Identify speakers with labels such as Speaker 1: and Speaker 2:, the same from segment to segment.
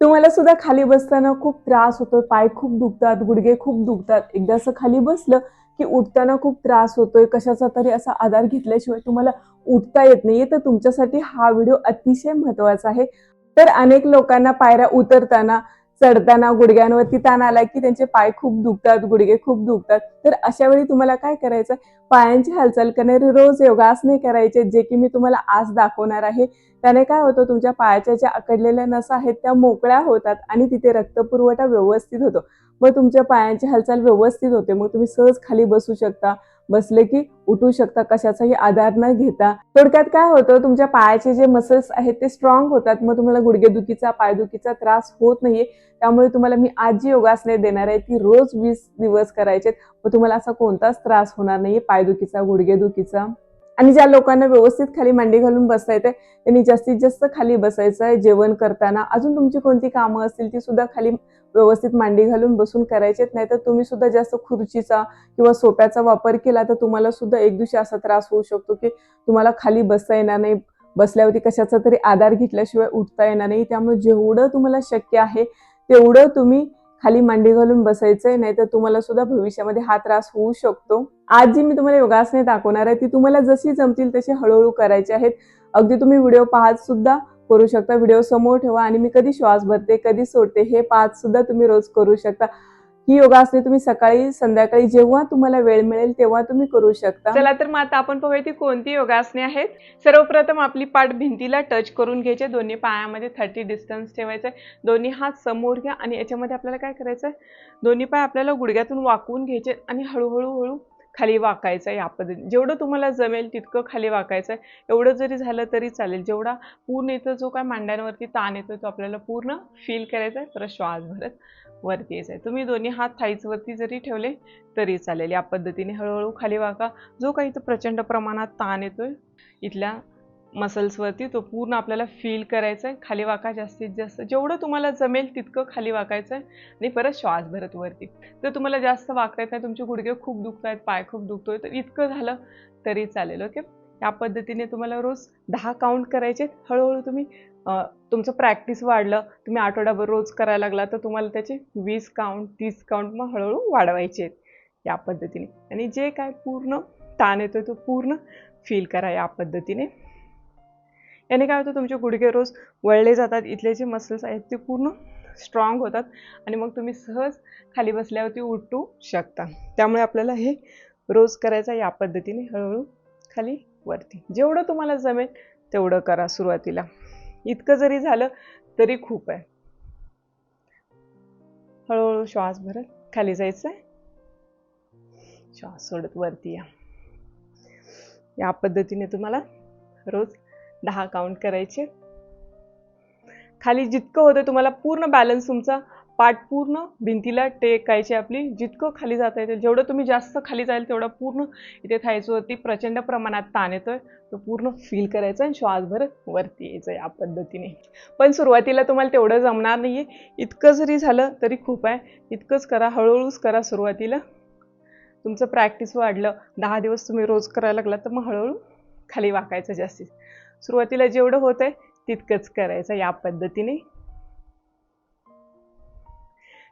Speaker 1: तुम्हाला सुद्धा खाली बसताना खूप त्रास होतोय. पाय खूप दुखतात गुडघे खूप दुखतात. एकदा असं खाली बसलं की उठताना खूप त्रास होतोय. कशाचा तरी असा आधार घेतल्याशिवाय तुम्हाला उठता येत नाहीये. तर तुमच्यासाठी हा व्हिडिओ अतिशय महत्त्वाचा आहे. तर अनेक लोकांना पायऱ्या उतरताना चढताना गुडघ्यांवरती ताण आला की त्यांचे पाय खूप दुखतात गुडघे खूप दुखतात. तर अशा वेळी तुम्हाला काय करायचं? पायांची हालचाल करणारे रोज योगासने करायचे जे की मी तुम्हाला आज दाखवणार आहे. त्याने काय होतं? तुमच्या पायाच्या ज्या आकडलेल्या नसा आहेत त्या मोकळ्या होतात आणि तिथे रक्तपुरवठा व्यवस्थित होतो. मग तुमच्या पायांची हालचाल व्यवस्थित होते. मग तुम्ही सहज खाली बसू शकता. बसले की उठू शकता कशाचाही आधार न घेता. थोडक्यात काय होतं तुमच्या पायाचे जे मसल्स आहेत ते स्ट्रॉंग होतात मग तुम्हाला गुडघेदुखीचा पायदुखीचा त्रास होत नाहीये. त्यामुळे तुम्हाला मी आज जी योगासने देणार आहे ती रोज वीस दिवस करायचे मग तुम्हाला असा कोणताच त्रास होणार नाहीये पायदुखीचा गुडघेदुखीचा. आणि ज्या लोकांना व्यवस्थित खाली मांडी घालून बसता येते त्यांनी जास्तीत जास्त खाली बसायचं आहे जेवण करताना. अजून तुमची कोणती कामं असतील ती सुद्धा खाली व्यवस्थित मांडी घालून बसून करायचेत नाही तर तुम्ही सुद्धा जास्त खुर्चीचा किंवा सोप्याचा वापर केला तर तुम्हाला सुद्धा एक दिवशी असा त्रास होऊ शकतो की तुम्हाला खाली बसता येणार नाही बसल्यावरती कशाचा तरी आधार घेतल्याशिवाय उठता येणार नाही. त्यामुळे जेवढं तुम्हाला शक्य आहे तेवढं तुम्ही खाली मांडी घालून बसायचंय नाही तर तुम्हाला सुद्धा भविष्यामध्ये हा त्रास होऊ शकतो. आज जी मी तुम्हाला योगासने दाखवणार आहे ती तुम्हाला जशी जमतील तशी हळूहळू करायची आहेत. अगदी तुम्ही व्हिडिओ पाहत सुद्धा करू शकता. व्हिडिओ समोर ठेवा आणि मी कधी श्वास भरते कधी सोडते हे पाच सुद्धा तुम्ही रोज करू शकता. ही योगासने तुम्ही सकाळी संध्याकाळी जेव्हा तुम्हाला वेळ मिळेल तेव्हा तुम्ही करू शकता.
Speaker 2: चला तर मग आता आपण पाहूया ती कोणती योगासने आहेत. सर्वप्रथम आपली पाठ भिंतीला टच करून घ्यायचे. दोन्ही पायामध्ये थर्टी डिस्टन्स ठेवायचं. दोन्ही हात समोर घ्या आणि याच्यामध्ये आपल्याला काय करायचं दोन्ही पाय आपल्याला गुडघ्यातून वाकवून घ्यायचे आणि हळूहळू हळू खाली वाकायचं आहे या पद्धतीने. जेवढं तुम्हाला जमेल तितकं खाली वाकायचं आहे. एवढं जरी झालं तरी चालेल. जेवढा पूर्ण इथं जो काय मांड्यांवरती ताण येतो तो आपल्याला पूर्ण फील करायचा आहे. परत श्वास भरत वरती यायचा आहे. तुम्ही दोन्ही हात थाईचवरती जरी ठेवले तरी चालेल. या पद्धतीने हळूहळू खाली वाका. जो काही इथं प्रचंड प्रमाणात ताण येतोय इथल्या मसल्सवरती तो पूर्ण आपल्याला फील करायचा आहे खाली वाका जास्तीत जास्त. जेवढं तुम्हाला जमेल तितकं खाली वाकायचं आहे आणि परत श्वास भरत वरती. जर तुम्हाला जास्त वाकता येत नाही तुमचे गुडघे खूप दुखत आहेत पाय खूप दुखतोय तर इतकं झालं तरी चालेल ओके या पद्धतीने तुम्हाला रोज दहा काउंट करायचे हळूहळू तुम्ही तुमचं प्रॅक्टिस वाढलं. तुम्ही आठवड्याभर रोज करायला लागला तर तुम्हाला त्याचे वीस काउंट तीस काउंट मग हळूहळू वाढवायचे आहेत या पद्धतीने. आणि जे काय पूर्ण ताण येतोय तो पूर्ण फील करा या पद्धतीने. याने काय होतं तुमचे गुडघे रोज वळले जातात. इथले जे मसल्स आहेत ते पूर्ण स्ट्रॉंग होतात आणि मग तुम्ही सहज खाली बसल्यावरती उठू शकता. त्यामुळे आपल्याला हे रोज करायचं या पद्धतीने हळूहळू खाली वरती. जेवढं तुम्हाला जमेल तेवढं करा सुरुवातीला. इतकं जरी झालं तरी खूप आहे. हळूहळू श्वास भरत खाली जायचं आहे श्वास सोडत वरती या. या पद्धतीने तुम्हाला रोज दहा काउंट करायचे. खाली जितकं होतं तुम्हाला पूर्ण बॅलन्स तुमचा पाठ पूर्ण भिंतीला टेकायची आपली. जितकं खाली जाता येते जेवढं तुम्ही जास्त खाली जाईल तेवढं पूर्ण इथे थायचवरती प्रचंड प्रमाणात ताण येतोय. तो पूर्ण फील करायचा आणि श्वासभर वरती यायचं या पद्धतीने. पण सुरुवातीला तुम्हाला तेवढं जमणार नाहीये. इतकं जरी झालं तरी खूप आहे. इतकंच करा हळूहळूच करा सुरुवातीला. तुमचं प्रॅक्टिस वाढलं. दहा दिवस तुम्ही रोज करायला लागला तर मग हळूहळू खाली वाकायचं जास्तीत. सुरुवातीला जेवढं होत आहे तितकंच करायचं या पद्धतीने.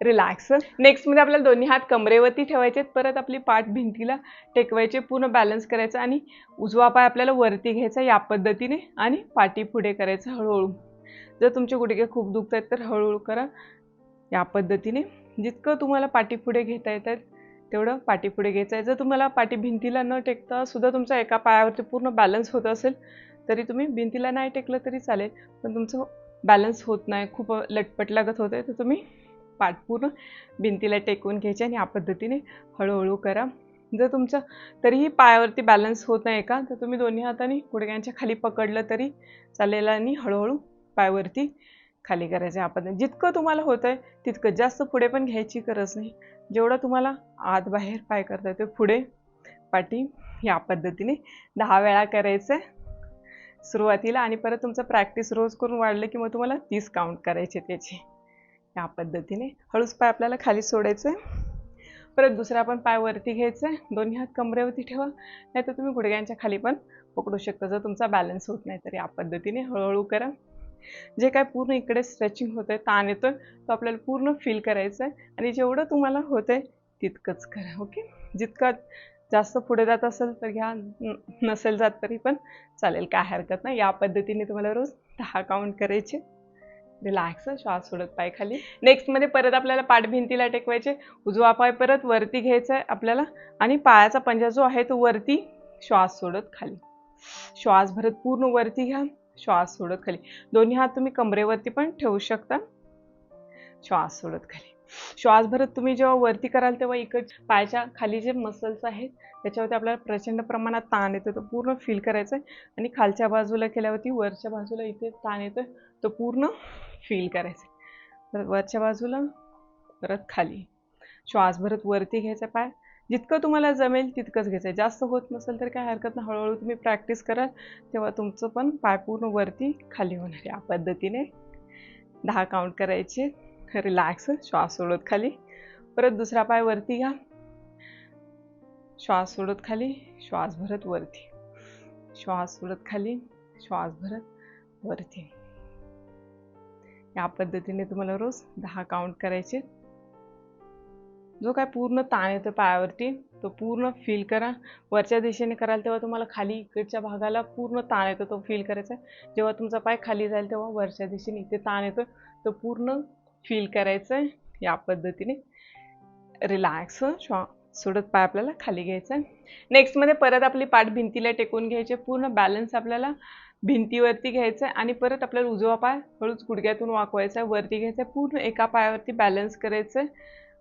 Speaker 2: रिलॅक्स नेक्स्टमध्ये आपल्याला दोन्ही हात कमरेवरती ठेवायचे परत आपली पाठ भिंतीला टेकवायचे पूर्ण बॅलन्स करायचं आणि उजवा पाय आपल्याला वरती घ्यायचा या पद्धतीने आणि पाठी पुढे करायचं हळूहळू. जर तुमचे गुडघे खूप दुखत आहेत तर हळूहळू करा या पद्धतीने. जितकं तुम्हाला पाठी पुढे घेता येत तेवढं पाठी पुढे घ्यायचं आहे. जर तुम्हाला पाठी भिंतीला न टेकता सुद्धा तुमचा एका पायावरती पूर्ण बॅलन्स होत असेल तरी तुम्ही भिंतीला नाही टेकलं तरी चालेल पण तुमचं बॅलन्स होत नाही खूप लटपट लागत होते तर तुम्ही पाठ पूर्ण भिंतीला टेकवून घ्यायचे आणि या पद्धतीने हळूहळू करा. जर तुमचं तरीही पायावरती बॅलन्स होत नाही का तर तुम्ही दोन्ही हाताने गुडघ्यांच्या खाली पकडलं तरी चालेल आणि हळूहळू पायावरती खाली करायचं आपण जितकं तुम्हाला होत आहे तितकं जास्त पुढे पण घ्यायची गरज नाही. जेवढं तुम्हाला आत बाहेर पाय करता ते पुढे पाठी या पद्धतीने दहा वेळा करायचं आहे सुरुवातीला आणि परत तुमचं प्रॅक्टिस रोज करून वाढलं की मग तुम्हाला तीस काउंट करायचे त्याचे. या पद्धतीने. हळूच पाय आपल्याला खाली सोडायचं परत दुसरा पण पाय वरती घ्यायचा आहे दोन्ही हात कमरेवरती ठेवा. नाहीतर तुम्ही गुडघ्यांच्या खाली पण पकडू शकता. जर तुमचा बॅलन्स होत नाही तर या पद्धतीने हळूहळू करा. जे काय पूर्ण इकडे स्ट्रेचिंग होतंय ताण येतोय तो आपल्याला पूर्ण फील करायचं आहे आणि जेवढं तुम्हाला होतंय तितकंच करा. ओके जितकं जास्त पुढे जात असेल तर घ्या. नसेल जात तरी पण चालेल. काय हरकत नाही. या पद्धतीने तुम्हाला रोज दहा काउंट करायचे. रिलॅक्स श्वास सोडत पाय खाली नेक्स्टमध्ये परत आपल्याला पाठ भिंतीला टेकवायचे. उजवा पाय परत वरती घ्यायचा आहे आपल्याला. आणि पायाचा पंजा जो आहे तो वरती श्वास सोडत खाली. श्वास भरत पूर्ण वरती घ्या. श्वास सोडत खाली. दोन्ही हात तुम्ही कमरेवरती पण ठेवू शकता. श्वास सोडत खाली. श्वास भरत तुम्ही जेव्हा वरती कराल तेव्हा इकड पायाच्या खाली जे मसल्स आहेत त्याच्यावरती आपल्याला प्रचंड प्रमाणात ताण येतो. तो पूर्ण फील करायचा आहे आणि खालच्या बाजूला केल्यावरती वरच्या बाजूला इथे ताण येतोय तो पूर्ण फील करायचा आहे परत वरच्या बाजूला परत खाली. श्वास भरत वरती घ्यायचा पाय. जितकं तुम्हाला जमेल तितकंच घ्यायचं आहे जास्त होत नसेल तर काय हरकत नाही. हळूहळू तुम्ही प्रॅक्टिस कराल तेव्हा तुमचं पण पाय पूर्ण वरती खाली होणार या पद्धतीने दहा काउंट करायचे. रिलॅक्स श्वास सोडत खाली. परत दुसरा पाय वरती घ्या. श्वास सोडत खाली. श्वास भरत वरती. श्वास सोडत खाली. श्वास भरत वरती. या पद्धतीने तुम्हाला रोज दहा काउंट करायचे. जो काय पूर्ण ताण येतो पायावरती तो पूर्ण फील करा. वरच्या दिशेने कराल तेव्हा तुम्हाला खाली इकडच्या भागाला पूर्ण ताण येतो तो फील करायचा. जेव्हा तुमचा पाय खाली जाईल तेव्हा वरच्या दिशेने इथे ताण येतो. तो पूर्ण फील करायचं आहे या पद्धतीने. रिलॅक्स हो, श्वा सोडत पाय आपल्याला खाली घ्यायचा आहे नेक्स्टमध्ये परत आपली पाठ भिंतीला टेकून घ्यायचे. पूर्ण बॅलन्स आपल्याला भिंतीवरती घ्यायचं आहे आणि परत आपल्याला उजवा पाय हळूच गुडघ्यातून वाकवायचा आहे वरती घ्यायचा आहे पूर्ण एका पायावरती बॅलन्स करायचं आहे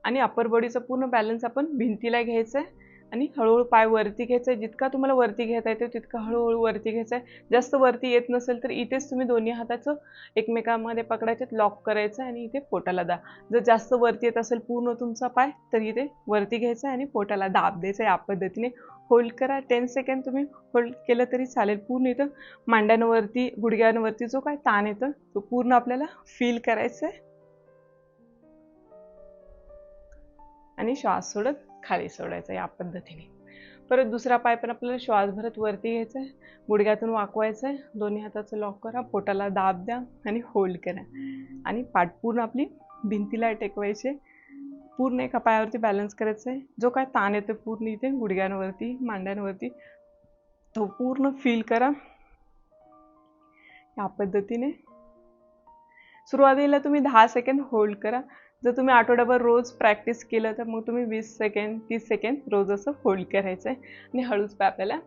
Speaker 2: आणि अपर बॉडीचा पूर्ण बॅलन्स आपण भिंतीला घ्यायचं आहे आणि हळूहळू पाय वरती घ्यायचा आहे जितका तुम्हाला वरती घेता येतो तितका हळूहळू वरती घ्यायचा आहे जास्त वरती येत नसेल तर इथेच तुम्ही दोन्ही हाताचं एकमेकांमध्ये पकडायचं लॉक करायचं आणि इथे पोटाला दा. जर जास्त वरती येत असेल पूर्ण तुमचा पाय तर इथे वरती घ्यायचा आहे आणि पोटाला दाब द्यायचा या पद्धतीने. होल्ड करा. टेन सेकंड तुम्ही होल्ड केलं तरी चालेल. पूर्ण इथं मांड्यांवरती गुडघ्यांवरती जो काय ताण येतं तो पूर्ण आपल्याला फील करायचा आहे आणि श्वास सोडत खाली सोडायचा या पद्धतीने. परत दुसरा पाय पण आपल्याला श्वास भरत वरती घ्यायचा आहे गुडघ्यातून वाकवायचं आहे दोन्ही हाताचं लॉक करा. पोटाला दाब द्या आणि होल्ड करा. आणि पाठ पूर्ण आपली भिंतीला टेकवायचे. पूर्ण एका पायावरती बॅलन्स करायचा आहे जो काय ताण येतो पूर्ण इथे गुडघ्यांवरती मांड्यांवरती तो पूर्ण फील करा. या पद्धतीने. सुरुवातीला तुम्ही दहा सेकंड होल्ड करा. जर तुम्ही आठवड्याभर रोज प्रॅक्टिस केलं तर मग तुम्ही वीस सेकंड तीस सेकंड रोज असं होल्ड करायचं आहे आणि हळूच पाय आपल्याला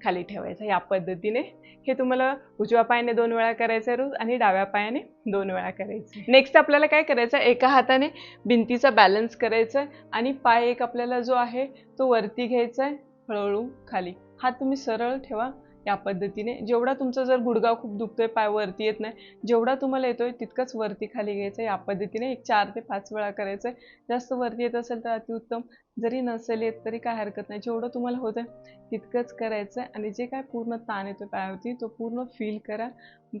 Speaker 2: खाली ठेवायचा या पद्धतीने हे तुम्हाला उजव्या पायाने दोन वेळा करायचं आहे रोज आणि डाव्या पायाने दोन वेळा करायचं नेक्स्ट आपल्याला काय करायचं आहे एका हाताने भिंतीचा बॅलन्स करायचा आहे आणि पाय एक आपल्याला जो आहे तो वरती घ्यायचा आहे हळूहळू खाली. हात तुम्ही सरळ ठेवा. या पद्धतीने. जेवढा तुमचा जर गुडगाव खूप दुखतोय पाय वरती येत नाही जेवढा तुम्हाला येतोय तितकंच वरती खाली घ्यायचं या पद्धतीने एक चार ते पाच वेळा करायचं आहे जास्त वरती येत असेल तर अतिउत्तम. जरी नसेल येत तरी काय हरकत नाही. जेवढं तुम्हाला होतं तितकंच करायचं आहे आणि जे काय पूर्ण ताण येतो पायावरती तो पूर्ण फील करा.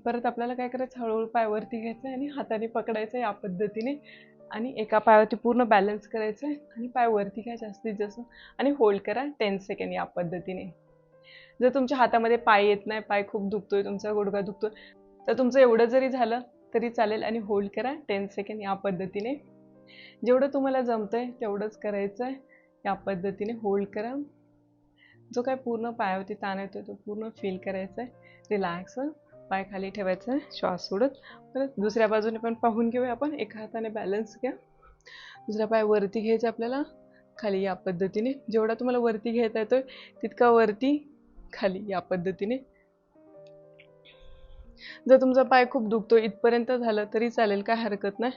Speaker 2: परत आपल्याला काय करायचं? हळूहळू पाय वरती घ्यायचं आहे आणि हाताने पकडायचं या पद्धतीने. आणि एका पायावरती पूर्ण बॅलन्स करायचं आहे आणि पाय वरती घ्या जास्तीत जास्त. आणि होल्ड करा टेन सेकंड या पद्धतीने. जर तुमच्या हातामध्ये पाय येत नाही पाय खूप दुखतोय तुमचा गुडघा दुखतोय तर तुमचं एवढं जरी झालं तरी चालेल आणि होल्ड करा. टेन सेकंड या पद्धतीने. जेवढं तुम्हाला जमतंय तेवढंच करायचं आहे या पद्धतीने होल्ड करा. जो काय पूर्ण पायावरती ताण येतो तो पूर्ण फील करायचा आहे रिलॅक्स पाय खाली ठेवायचा आहे श्वास सोडत. परत दुसऱ्या बाजूने पण पाहून घेऊया आपण. एका हाताने बॅलन्स घ्या. दुसरा पाय वरती घ्यायचा आपल्याला. खाली या पद्धतीने. जेवढा तुम्हाला वरती घेता येतोय तितका वरती खाली या पद्धतीने. जर तुमचा पाय खूप दुखतो इथपर्यंत झालं तरी चालेल काय हरकत नाही.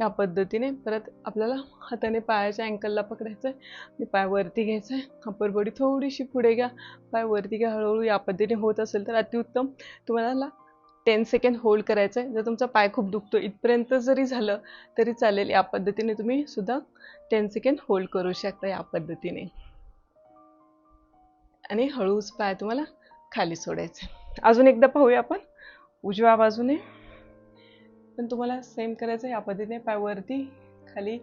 Speaker 2: या पद्धतीने परत आपल्याला हाताने पायाच्या अँकलला पकडायचं आहे आणि पाय वरती घ्यायचं आहे अप्पर बॉडी थोडीशी पुढे घ्या. पाय वरती घ्या हळूहळू या पद्धतीने होत असेल तर अतिउत्तम. तुम्हाला टेन सेकंड होल्ड करायचं आहे जर तुमचा पाय खूप दुखतो इथपर्यंत जरी झालं तरी चालेल. या पद्धतीने तुम्ही सुद्धा टेन सेकंड होल्ड करू शकता या पद्धतीने. आणि हळूच पाय तुम्हाला खाली सोडायचे. अजून एकदा पाहूया आपण. उजव्या बाजूने. पण तुम्हाला सेम करायचं आहे. या पद्धतीने पाय वरती खाली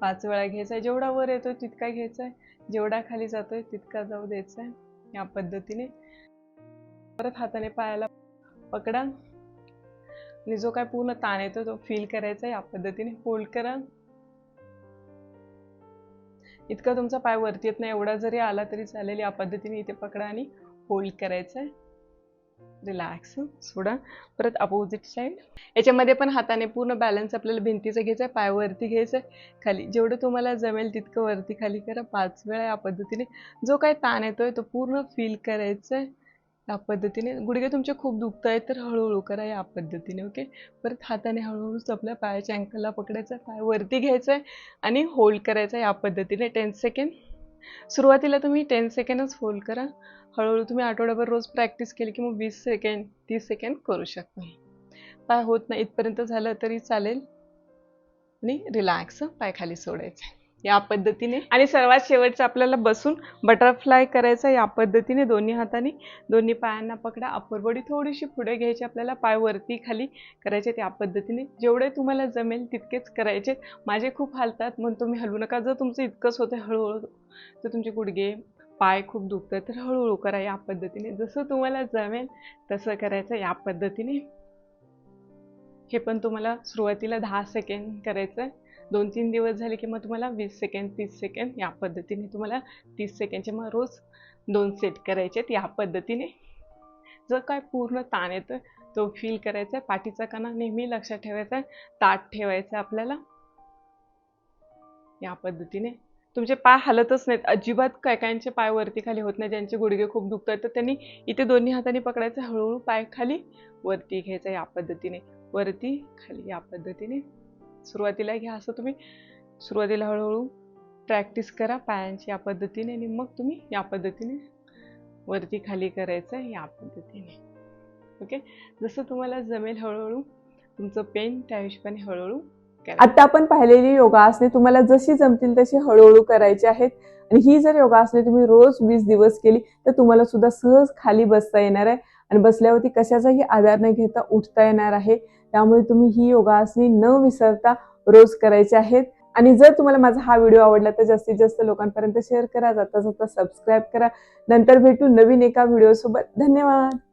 Speaker 2: पाच वेळा घ्यायचा आहे. जेवढा वर येतोय तितका घ्यायचा आहे. जेवढा खाली जातोय तितका जाऊ द्यायचा आहे. या पद्धतीने. परत हाताने पायाला पकडा. आणि जो काय पूर्ण ताण येतो तो फील करायचा या पद्धतीने होल्ड करा. इतका तुमचा पाय वरती येत नाही एवढा जरी आला तरी चालेल या पद्धतीने इथे पकडा आणि होल्ड करायचं आहे रिलॅक्स सोडा. परत अपोजिट साईड याच्यामध्ये पण हाताने पूर्ण बॅलन्स आपल्याला भिंतीचं घ्यायचं आहे पाय वरती घ्यायचं आहे खाली. जेवढं तुम्हाला जमेल तितकं वरती खाली करा. पाच वेळा या पद्धतीने. जो काय ताण येतोय तो पूर्ण फील करायचा आहे या पद्धतीने. गुडघे तुमचे खूप दुखत आहेत तर हळूहळू करा या पद्धतीने ओके? परत हाताने हळूहळू आपल्या पायाच्या अँकलला पकडायचं पाय वरती घ्यायचं आहे आणि होल्ड करायचं या पद्धतीने. टेन सेकंड सुरुवातीला तुम्ही टेन सेकंडच होल्ड करा. हळूहळू तुम्ही आठवड्याभर रोज प्रॅक्टिस केली की मग वीस सेकंड तीस सेकंड करू शकता. पाय होत नाही इथपर्यंत झालं तरी चालेल. आणि रिलॅक्स पाय खाली सोडायचं या पद्धतीने. आणि सर्वात शेवटचं आपल्याला बसून बटरफ्लाय करायचं या पद्धतीने दोन्ही हाताने दोन्ही पायांना पकडा. अप्पर बॉडी थोडीशी पुढे घ्यायची आपल्याला पाय वरती खाली करायचे त्या पद्धतीने. जेवढे तुम्हाला जमेल तितकेच करायचे. माझे खूप हालतात म्हणून तुम्ही हलवू नका. जर तुमचं इतकंच होतं हळूहळू तर तुमचे गुडघे पाय खूप दुखतात तर हळूहळू करा या पद्धतीने. जसं तुम्हाला जमेल तसं करायचं या पद्धतीने. हे पण तुम्हाला सुरुवातीला दहा सेकंड करायचं आहे दोन तीन दिवस झाले की मग तुम्हाला वीस सेकंड तीस सेकंड या पद्धतीने तुम्हाला तीस सेकंडचे मग रोज दोन सेट करायचे आहेत या पद्धतीने. जर काय पूर्ण ताण येतं तो फील करायचा आहे पाठीचा कणा नेहमी लक्षात ठेवायचा आहे ताट ठेवायचा आपल्याला. या पद्धतीने. तुमचे पाय हलतच नाहीत अजिबात काय कायांचे पाय वरती खाली होत नाही ज्यांचे गुडघे खूप दुखतात तर त्यांनी इथे दोन्ही हाताने पकडायचं हळूहळू पाय खाली वरती घ्यायचा या पद्धतीने. वरती खाली या पद्धतीने. सुरुवातीला घ्या असं तुम्ही सुरुवातीला हळूहळू प्रॅक्टिस करा पायांची या पद्धतीने आणि मग तुम्ही या पद्धतीने वरती खाली करायचं या पद्धतीने. ओके जसं तुम्हाला जमेल हळूहळू तुमचं पेन त्या हिशोबाने हळूहळू
Speaker 1: आता आपण पाहिलेली योगासने तुम्हाला जशी जमतील तशी हळूहळू करायची आहेत. आणि ही जर योगासने तुम्ही रोज वीस दिवस केली तर तुम्हाला सुद्धा सहज खाली बसता येणार आहे. आणि बसल्यावरती कशाचाही आधार न घेता उठता येणार आहे. त्यामुळे तुम्ही ही योगासने न विसरता रोज करायची आहेत. आणि जर तुम्हाला माझा हा व्हिडिओ आवडला तर जास्तीत जास्त लोकांपर्यंत शेअर करा. जाता जाता सबस्क्राईब करा. नंतर भेटू नवीन एका व्हिडिओसोबत. धन्यवाद!